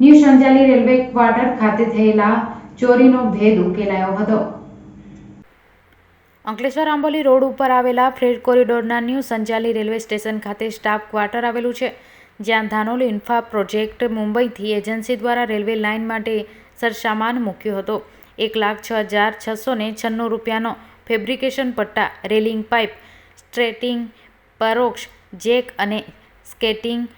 New Sanjali railway quarter ખાતે થયેલા ચોરીનો ભેદ ઉકેલાયો હતો. અંકલેશ્વર આંબોલી રોડ ઉપર આવેલા ફ્રેડ કોરિડોરના ન્યૂ સંજાલી રેલવે સ્ટેશન ખાતે સ્ટાફ ક્વાર્ટર આવેલું છે, જ્યાં ધાનોલી ઇન્ફા પ્રોજેક્ટ મુંબઈથી એજન્સી દ્વારા રેલવે લાઇન માટે સરસામાન મૂક્યો હતો. એક લાખ છ હજાર છસો ને છન્નું રૂપિયાનો ફેબ્રિકેશન પટ્ટા, રેલિંગ પાઇપ, સ્ટ્રેટિંગ પરોક્ષ, જેક અને સ્કેટિંગ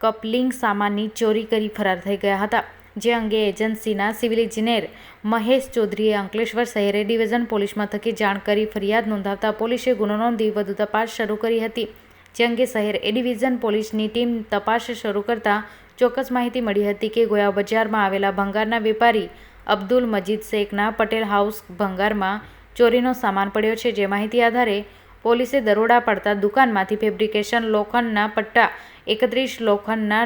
કપલિંગ સામાનની ચોરી કરી ફરાર થઈ ગયા હતા. જે અંગે એજન્સીના સિવિલ ઇજનેર મહેશ ચૌધરીએ અંકલેશ્વર શહેરે ડિવિઝન પોલીસ મથકે જાણ કરી ફરિયાદ નોંધાવતા પોલીસે ગુનો નોંધી વધુ તપાસ શરૂ કરી હતી. જે અંગે શહેર એ ડિવિઝન પોલીસની ટીમ તપાસ શરૂ કરતા ચોક્કસ માહિતી મળી હતી કે ગોયા બજારમાં આવેલા ભંગારના વેપારી અબ્દુલ મજીદ શેખના પટેલ હાઉસ ભંગારમાં ચોરીનો સામાન પડ્યો છે. જે માહિતી આધારે પોલીસે દરોડા પાડતા દુકાનમાંથી ફેબ્રિકેશન લોખંડના પટ્ટા, એકત્રીસ લોખંડના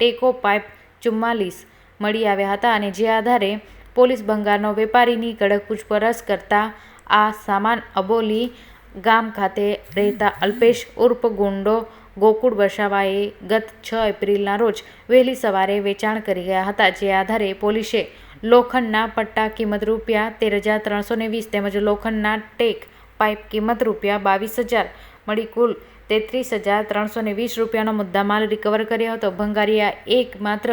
ટેકો પાઇપ ચુમ્માલીસ મળી આવ્યા હતા અને જે આધારે પોલીસ ભંગારનો વેપારીની કડક પૂછપરછ કરતા આ સામાન અબોલી ગામ ખાતે રહેતા અલ્પેશ ઉર્ફ ગુંડો ગોકુળ વસાવાએ ગત છ એપ્રિલના રોજ વહેલી સવારે વેચાણ કરી ગયા હતા, જે આધારે પોલીસે લોખંડના પટ્ટા કિંમત રૂપિયા તેર હજાર ત્રણસો ને વીસ તેમજ લોખંડના ટેક પાઇપ કિંમત રૂપિયા બાવીસ હજાર. મળી કુલ તેત્રીસ હજાર ત્રણસો ને વીસ રૂપિયાનો મુદ્દામાલ રિકવર કર્યો હતો. ભંગારીયા એક માત્ર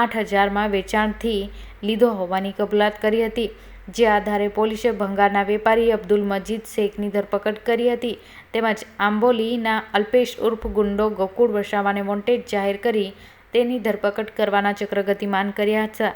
આઠ હજારમાં વેચાણથી લીધો હોવાની કબૂલાત કરી હતી. જે આધારે પોલીસે ભંગારના વેપારી અબ્દુલ મજીદ શેખની ધરપકડ કરી હતી. તેમજ આંબોલીના અલ્પેશ ઉર્ફ ગુંડો ગોકુળ વસાવાને વોન્ટેડ જાહેર કરી તેની ધરપકડ કરવાના ચક્ર ગતિમાન કર્યા હતા.